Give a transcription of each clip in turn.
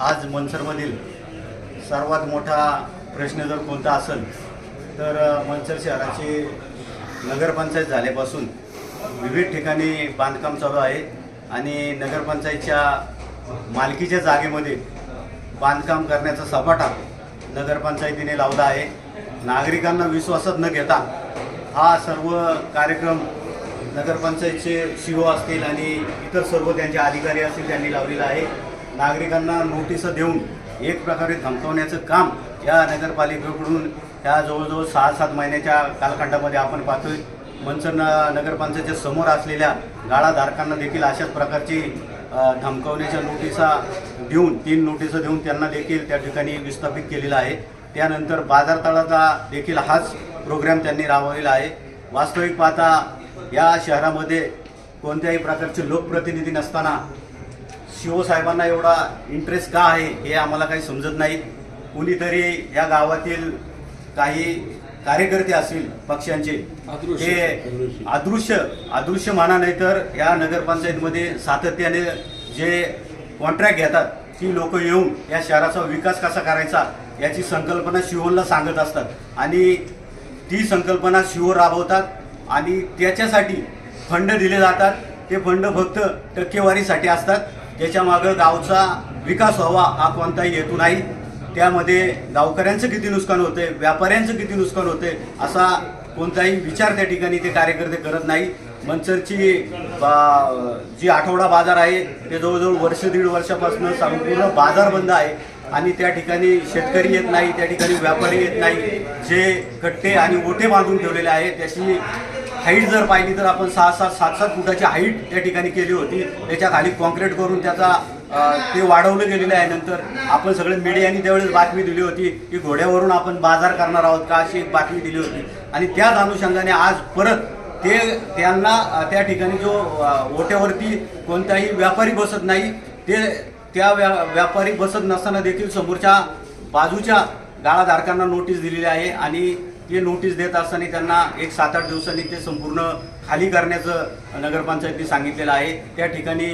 आज मनसरमधील सर्वात मोठा प्रश्न जर कोणता असेल तर मनसर शहराची नगरपंचायत झाल्यापासून विविध ठिकाणी बांधकाम चालू आहे आणि नगरपंचायतच्या मालकीच्या जागेमध्ये बांधकाम करण्याचा सपाटा नगरपंचायतीने लावला आहे. नागरिकांना विश्वासात न घेता हा सर्व कार्यक्रम नगरपंचायतचे सी असतील आणि इतर सर्व त्यांचे अधिकारी असतील त्यांनी लावलेला आहे. नागरिकांना नोटीस देऊन एक प्रकारे धमकवण्याचं काम या नगरपालिकेकडून या जवळजवळ सहा सात महिन्याच्या कालखंडामध्ये आपण पाहतोय. मंचन न- नगरपंचायतच्या समोर असलेल्या गाळाधारकांना देखील अशाच प्रकारची धमकवण्याच्या नोटिसा देऊन तीन नोटिसा देऊन त्यांना देखील त्या ठिकाणी विस्थापित केलेलं आहे. त्यानंतर बाजारतळाचा देखील हाच प्रोग्राम त्यांनी राबवलेला आहे. वास्तविक पाहता या शहरामध्ये कोणत्याही प्रकारचे लोकप्रतिनिधी नसताना शिवसाहेबांना एवढा इंटरेस्ट का आहे हे आम्हाला काही समजत नाही कुणीतरी या गावातील काही कार्यकर्ते असतील पक्षांचे. ते अदृश्य. अदृश्य म्हणा नाही तर या नगरपंचायतमध्ये सातत्याने जे कॉन्ट्रॅक्ट घेतात ती लोक येऊन या शहराचा विकास कसा करायचा याची संकल्पना शिवोनला सांगत असतात. आणि ती संकल्पना शिव राबवतात आणि त्याच्यासाठी फंड दिले जातात. ते फंड फक्त टक्केवारीसाठी असतात. त्याच्यामागं गावचा विकास व्हावा हा कोणताही हेतू नाही. त्यामध्ये गावकऱ्यांचं किती नुकसान होते व्यापाऱ्यांचं किती नुकसान होते असा कोणताही विचार त्या ठिकाणी ते कार्यकर्ते करत नाही. मंचरची बा- जी आठवडा बाजार आहे ते जवळजवळ वर्ष दीड वर्षापासून संपूर्ण बाजार बंद आहे. आणि त्या ठिकाणी शेतकरी येत नाही त्या ठिकाणी व्यापारी येत नाही. जे कट्टे आणि ओठे बांधून ठेवलेले आहे त्याची हाईट जर पाहिली तर आपण सहा सात सात सात फुटाची हाईट त्या ठिकाणी केली होती. त्याच्याखाली कॉन्क्रीट करून त्याचा ते वाढवलं गेलेलं आहे. नंतर आपण सगळे मीडियाने त्यावेळेस बातमी दिली होती की घोड्यावरून आपण बाजार करणार आहोत का अशी एक बातमी दिली होती. आणि त्याच अनुषंगाने आज परत ते त्यांना त्या ठिकाणी जो ओट्यावरती कोणताही व्यापारी बसत नाही ते त्या व्या व्यापारी बसत नसताना देखील समोरच्या बाजूच्या गाळाधारकांना नोटीस दिलेली आहे आणि ते नोटीस देत असताना त्यांना एक सात आठ दिवसांनी ते संपूर्ण खाली करण्याचं नगरपंचायतीने सांगितलेलं आहे. त्या ठिकाणी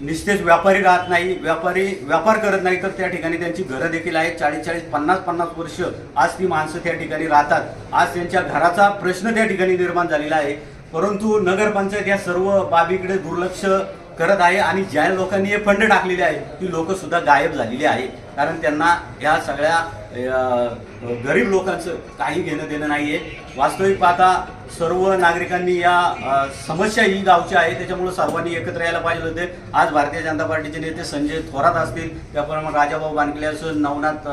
निस्तेज व्यापारी राहत नाही व्यापारी व्यापार करत नाही तर त्या ठिकाणी त्यांची घरं देखील आहेत. चाळीस चाळीस पन्नास पन्नास वर्ष आज ती माणसं त्या ठिकाणी राहतात. आज त्यांच्या घराचा प्रश्न त्या ठिकाणी निर्माण झालेला आहे. परंतु नगरपंचायत या सर्व बाबीकडे दुर्लक्ष करत आहे आणि ज्या लोकांनी हे फंड टाकलेले आहे ती लोकंसुद्धा गायब झालेली आहे. कारण त्यांना या सगळ्या गरीब लोकांचं काही घेणं देणं नाही आहे वास्तविक पाहता सर्व नागरिकांनी या समस्या ही गावची आहे. त्याच्यामुळं सर्वांनी एकत्र यायला पाहिजे होते. आज भारतीय जनता पार्टीचे नेते संजय थोरात असतील. त्याप्रमाणे राजाभाऊ बानकले असो नवनाथ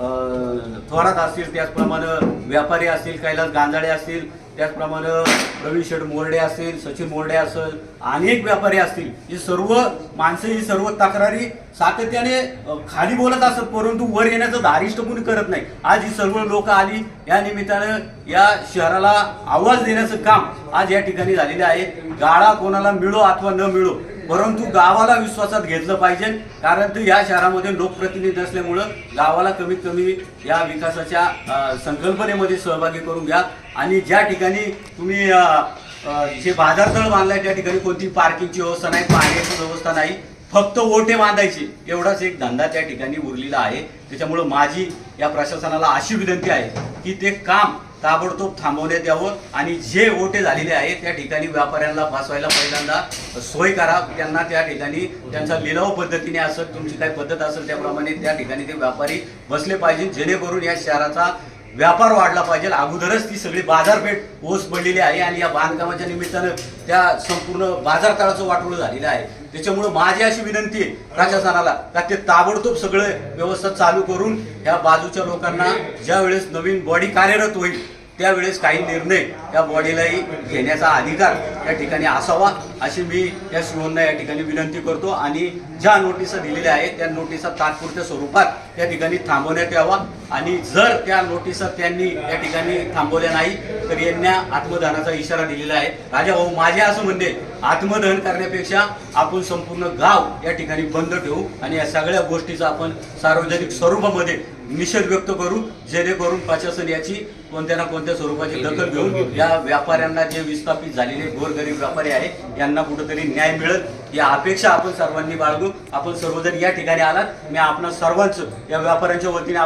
थोरात असतील त्याचप्रमाणे व्यापारी असतील कैलास गांजाडे असतील त्याचप्रमाणे रवी शेठ मोर्डे असेल सचिन मोर्डे असेल अनेक व्यापारी असतील. ही सर्व माणसं ही सर्व तक्रारी सातत्याने खाली बोलत असत परंतु वर येण्याचं धारिष्ट कोणी करत नाही. आज ही सर्व लोक आली या निमित्तानं या शहराला आवाज देण्याचं काम आज या ठिकाणी झालेले आहे. गाळा कोणाला मिळो अथवा न मिळो परंतु गावाला विश्वासात घेतलं पाहिजे कारण ते या शहरामध्ये लोकप्रतिनिधी असल्यामुळं गावाला कमीत कमी या विकासाच्या संकल्पनेमध्ये सहभागी करून घ्या. आणि ज्या ठिकाणी तुम्ही जे बाजारतळ बांधलाय त्या ठिकाणी कोणती पार्किंगची व्यवस्था नाही पाण्याची व्यवस्था नाही फक्त ओटे बांधायचे. एवढाच एक धंदा त्या ठिकाणी उरलेला आहे. त्याच्यामुळं माझी या प्रशासनाला अशी विनंती आहे की ते काम ताबडतोब थांबवण्यात यावं आणि जे ओटे झालेले आहेत त्या ठिकाणी व्यापाऱ्यांना फासवायला पहिल्यांदा सोय करा. त्यांना त्या ठिकाणी त्यांचा लिलाव पद्धतीने असेल तुमची काही पद्धत असेल त्याप्रमाणे त्या ठिकाणी ते व्यापारी बसले पाहिजे. जेणेकरून या शहराचा व्यापार वाढला पाहिजे. अगोदरच ती सगळी बाजारपेठ ओस पडलेली आहे आणि या बांधकामाच्या निमित्तानं त्या संपूर्ण बाजारकाळाचं वाटोळं झालेलं आहे. त्याच्यामुळं माझी अशी विनंती आहे प्रशासनाला का ते ताबडतोब सगळं व्यवस्था चालू करून ह्या बाजूच्या लोकांना ज्या वेळेस नवीन बॉडी कार्यरत होईल त्यावेळेस काही निर्णय त्या बॉडीलाही घेण्याचा अधिकार या ठिकाणी असावा अशी मी या शिवणला या ठिकाणी विनंती करतो आणि ज्या नोटिसा दिलेल्या आहेत त्या नोटिसा तात्पुरत्या स्वरूपात त्या ठिकाणी थांबवण्यात यावा. आणि जर त्या नोटिसा त्यांनी या ठिकाणी थांबवल्या नाही तर यांना आत्मदहनाचा इशारा दिलेला आहे. राजा भाऊ माझे असं म्हणणे आत्मदहन करण्यापेक्षा आपण संपूर्ण गाव या ठिकाणी बंद ठेवू आणि या सगळ्या गोष्टीचा आपण सार्वजनिक स्वरूपामध्ये निषेध व्यक्त करू जेणेकरून प्रशासन याची कोणत्या ना कोणत्या स्वरूपाची दखल घेऊन या व्यापाऱ्यांना जे विस्थापित झालेले गोरगरीब व्यापारी आहे यांना कुठंतरी न्याय मिळत या अपेक्षा आपण सर्वांनी बाळगू. आपण सर्वजण या ठिकाणी आलात. मी आपण सर्वांचं या व्यापाऱ्यांच्या वतीने